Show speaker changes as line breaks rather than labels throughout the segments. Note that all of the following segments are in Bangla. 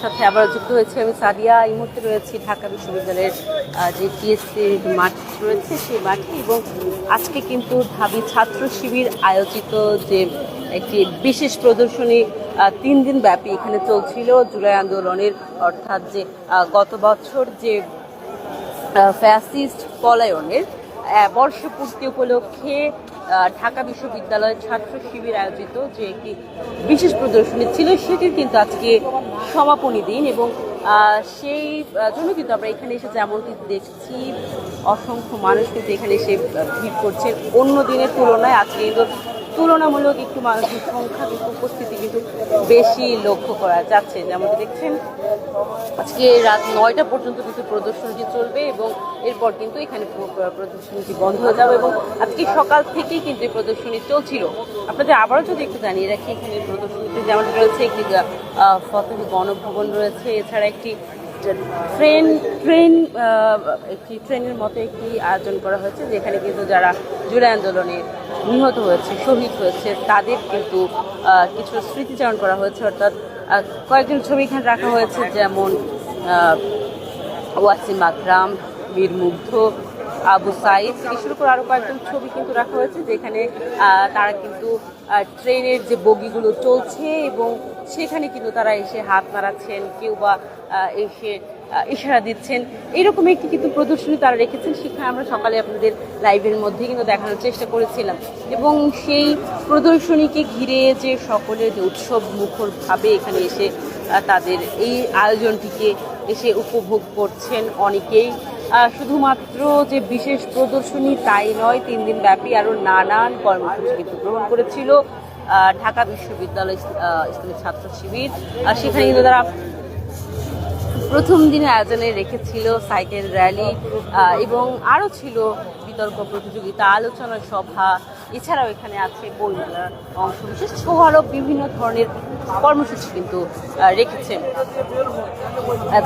সাথে আবার যুক্ত হয়েছে আমি সাদিয়া। এই মুহূর্তে রয়েছি ঢাকা বিশ্ববিদ্যালয়ের যে টিএসসি মাঠ রয়েছে সেই মাঠে এবং আজকে কিন্তু ঢাবি ছাত্র শিবির আয়োজিত যে একটি বিশেষ প্রদর্শনী তিন দিন ব্যাপী এখানে চলছিল। জুলাই আন্দোলনের অর্থাৎ যে গত বছর যে ফ্যাসিস্ট পলায়নের বর্ষপূর্তি উপলক্ষে ঢাকা বিশ্ববিদ্যালয়ের ছাত্র শিবির আয়োজিত যে একটি বিশেষ প্রদর্শনী ছিল, সেটির কিন্তু আজকে সমাপনী দিন এবং সেই জন্য কিন্তু আমরা এখানে এসে যেমনটি দেখছি, অসংখ্য মানুষ কিন্তু এখানে এসে ভিড় করছে। অন্য দিনের তুলনায় আজকে কিন্তু তুলনামূলক একটু মানুষের সংখ্যা কিন্তু, উপস্থিতি কিন্তু বেশি লক্ষ্য করা যাচ্ছে। যেমনটি দেখছেন, আজকে রাত নয়টা পর্যন্ত কিন্তু প্রদর্শনীটি চলবে এবং এরপর কিন্তু এখানে প্রদর্শনীটি বন্ধ হয়ে যাবে এবং আজকে সকাল থেকেই কিন্তু এই প্রদর্শনী চলছিল। আপনাদের আবারও যদি একটু জানিয়ে রাখি, এখানে প্রদর্শনীতে যেমন রয়েছে, একটি ফতেহ গণভবন রয়েছে। এছাড়া একটি ট্রেন ট্রেন একটি ট্রেনের মতো একটি আয়োজন করা হয়েছে, যেখানে কিন্তু যারা জুলাই আন্দোলনে নিহত হয়েছে, শহীদ হয়েছে, তাদের কিন্তু কিছু স্মৃতিচারণ করা হয়েছে। অর্থাৎ কয়েকজন ছবি এখানে রাখা হয়েছে, যেমন ওয়াসিম আকরাম বীর মুগ্ধ, আবু সাইদ থেকে শুরু করে আরও কয়েকজন ছবি কিন্তু রাখা হয়েছে, যেখানে তারা কিন্তু ট্রেনের যে বগিগুলো চলছে এবং সেখানে কিন্তু তারা এসে হাত নাড়াচ্ছেন কেউ বা ইশারা দিচ্ছেন। এইরকম একটি কিন্তু প্রদর্শনী তারা রেখেছেন, সেখানে আমরা সকালে আপনাদের লাইভের মধ্যে কিন্তু দেখানোর চেষ্টা করেছিলাম। এবং সেই প্রদর্শনীকে ঘিরে যে সকলের যে উৎসব মুখর ভাবে এখানে এসে তাদের এই আয়োজনটিকে এসে উপভোগ করছেন অনেকেই। শুধুমাত্র যে বিশেষ প্রদর্শনী তাই নয়, তিন দিন ব্যাপী আরও নানান কর্মসূচি কিন্তু গ্রহণ করেছিল ঢাকা বিশ্ববিদ্যালয় ইসলামী ছাত্র শিবির আর সেখানে কিন্তু তারা প্রথম দিনে আয়োজনে রেখেছিল সাইকেল র্যালি এবং আরও ছিল বিতর্ক, প্রতিযোগিতা, আলোচনা সভা। এছাড়াও এখানে আছে বইমেলার অংশ। বিশেষ আরও বিভিন্ন ধরনের কর্মসূচি কিন্তু রেখেছেন।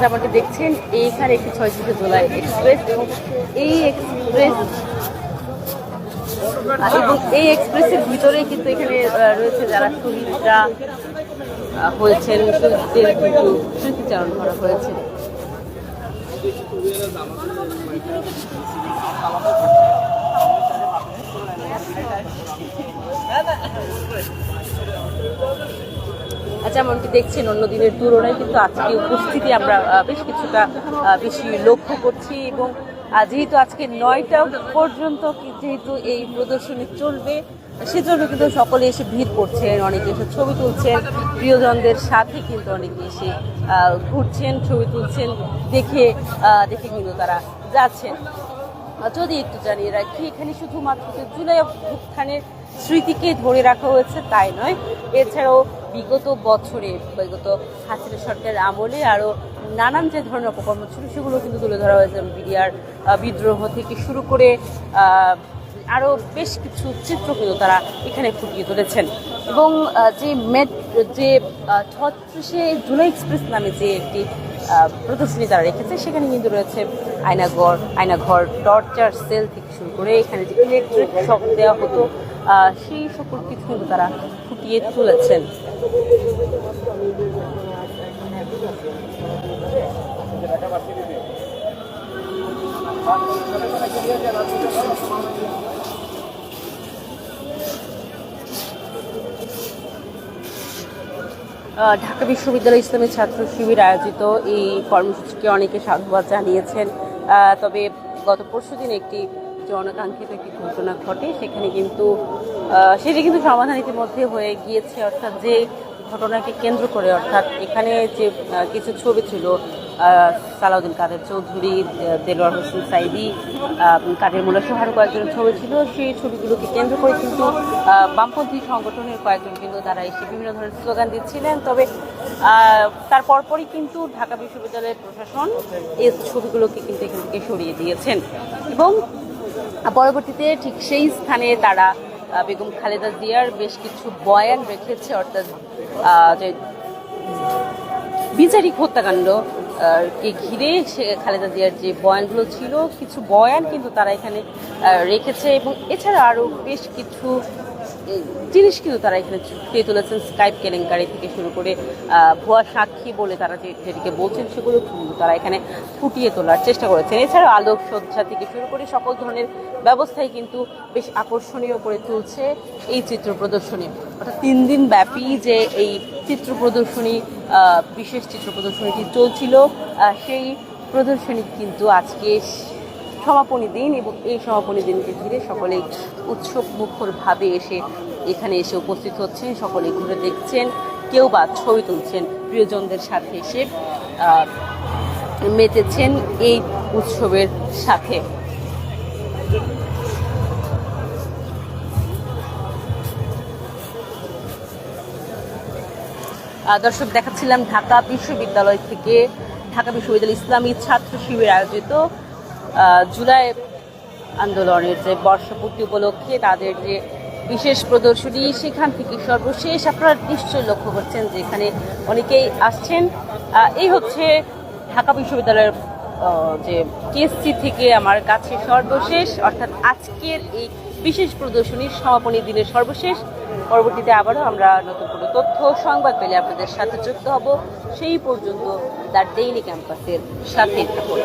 যেমনটি দেখছেন, এইখানে একটি ছয়শো জুলাই এক্সপ্রেস এই এক্সপ্রেস এবং এই এক্সপ্রেসের ভিতরেই কিন্তু এখানে রয়েছে যারা শহীদরা হয়েছেন শহীদদের কিন্তু স্মৃতিচারণ করা হয়েছে। যেমনটি দেখছেন অন্য দিনের তুলনায় কিন্তু আজকে উপস্থিতি আমরা বেশ কিছুটা বেশি লক্ষ্য করছি এবং যেহেতু আজকে নয়টা পর্যন্ত যেহেতু এই প্রদর্শনী চলবে সেজন্য কিন্তু সকলে এসে ভিড় করছেন, অনেকে এসে ছবি তুলছেন, প্রিয়জনদের সাথে কিন্তু অনেকে এসে ঘুরছেন, ছবি তুলছেন, দেখে দেখে কিন্তু তারা যাচ্ছেন। যদি একটু জানিয়ে রাখি, এখানে শুধুমাত্র জুলাই অভ্যুত্থানের স্মৃতিকে ধরে রাখা হয়েছে তাই নয়, এছাড়াও বিগত বছরে, বিগত হাসিনা সরকারের আমলে আরও নানান যে ধরনের অপকর্ম ছিল, সেগুলো কিন্তু তুলে ধরা হয়েছে। বিডিআর বিদ্রোহ থেকে শুরু করে আরও বেশ কিছু চিত্র কিন্তু তারা এখানে ফুটিয়ে তুলেছেন। এবং যে মেট, যে ছত্রিশে জুলাই এক্সপ্রেস নামে যে একটি প্রদর্শনী তারা রেখেছে, সেখানে কিন্তু রয়েছে আয়নাঘর আয়নাঘর, টর্চার, সেল থেকে শুরু করে এখানে যে ইলেকট্রিক শক দেওয়া হতো সেই সকল কিছু কিন্তু তারা ফুটিয়ে তুলেছেন। ঢাকা বিশ্ববিদ্যালয় ইসলামী ছাত্র শিবির আয়োজিত এই কর্মসূচিকে অনেকে সাধুবাদ জানিয়েছেন। তবে গত পরশুদিন একটি জনকাঙ্ক্ষিত একটি ঘটনা ঘটে। সেখানে কিন্তু সেটি কিন্তু সমাধান ইতিমধ্যে হয়ে গিয়েছে। অর্থাৎ যে ঘটনাকে কেন্দ্র করে, অর্থাৎ এখানে যে কিছু ছবি ছিল সালাউদ্দিন কাদের চৌধুরী দেলোয়ার হোসেন সাইদি কাদের মোল্লা সহ আরও কয়েকজন ছবি ছিল। সেই ছবিগুলোকে কেন্দ্র করে কিন্তু বামপন্থী সংগঠনের কয়েকজন কিন্তু তারা এসে বিভিন্ন ধরনের স্লোগান দিচ্ছিলেন। তবে তার পরপরই কিন্তু ঢাকা বিশ্ববিদ্যালয়ের প্রশাসন এই ছবিগুলোকে কিন্তু এখান থেকে সরিয়ে দিয়েছেন। এবং পরবর্তীতে ঠিক সেই স্থানে তারা বেগম খালেদা জিয়ার বেশ কিছু বয়ান রেখেছে, অর্থাৎ যে বিচারিক হত্যাকাণ্ড কে ঘিরে খালেদা জিয়ার যে বয়ানগুলো ছিল, কিছু বয়ান কিন্তু তারা এখানে রেখেছে এবং এছাড়া আরও বেশ কিছু জিনিস কিন্তু তারা এখানে ফুটিয়ে তুলেছেন। স্কাইপ কেলেঙ্কারি থেকে শুরু করে ভুয়া সাক্ষী বলে তারা যেটিকে বলছেন সেগুলো কিন্তু তারা এখানে ফুটিয়ে তোলার চেষ্টা করেছেন। এছাড়াও আলোক সজ্জা থেকে শুরু করে সকল ধরনের ব্যবস্থাই কিন্তু বেশ আকর্ষণীয় করে তুলছে এই চিত্র প্রদর্শনী। অর্থাৎ তিন দিন ব্যাপী যে এই চিত্র প্রদর্শনী বিশেষ চিত্র প্রদর্শনীটি চলছিল। সেই প্রদর্শনী কিন্তু আজকে সমাপনী দিন এবং এই সমাপনী দিনকে ঘিরে সকলেই উৎসব মুখরভাবে এসে এখানে এসে উপস্থিত হচ্ছেন সকলে ঘুরে দেখছেন, কেউ বা ছবি তুলছেন, প্রিয়জনদের সাথে এসে মেতেছেন এই উৎসবের সাথে। দর্শক দেখাচ্ছিলাম ঢাকা বিশ্ববিদ্যালয় থেকে ঢাকা বিশ্ববিদ্যালয় ইসলামী ছাত্র শিবির আয়োজিত জুলাই আন্দোলনের যে বর্ষপূর্তি উপলক্ষে তাদের যে বিশেষ প্রদর্শনী, সেখান থেকে সর্বশেষ আপনারা নিশ্চয়ই লক্ষ্য করছেন যে এখানে অনেকেই আসছেন। এই হচ্ছে ঢাকা বিশ্ববিদ্যালয়ের যে টিএসসি থেকে আমার কাছে সর্বশেষ, অর্থাৎ আজকের এই বিশেষ প্রদর্শনীর সমাপনী দিনের সর্বশেষ। পরবর্তীতে আবারও আমরা নতুন কোনো তথ্য সংবাদ পেলে আপনাদের সাথে যুক্ত হব। সেই পর্যন্ত দ্য ডেইলি ক্যাম্পাসের সাথে থাকুন।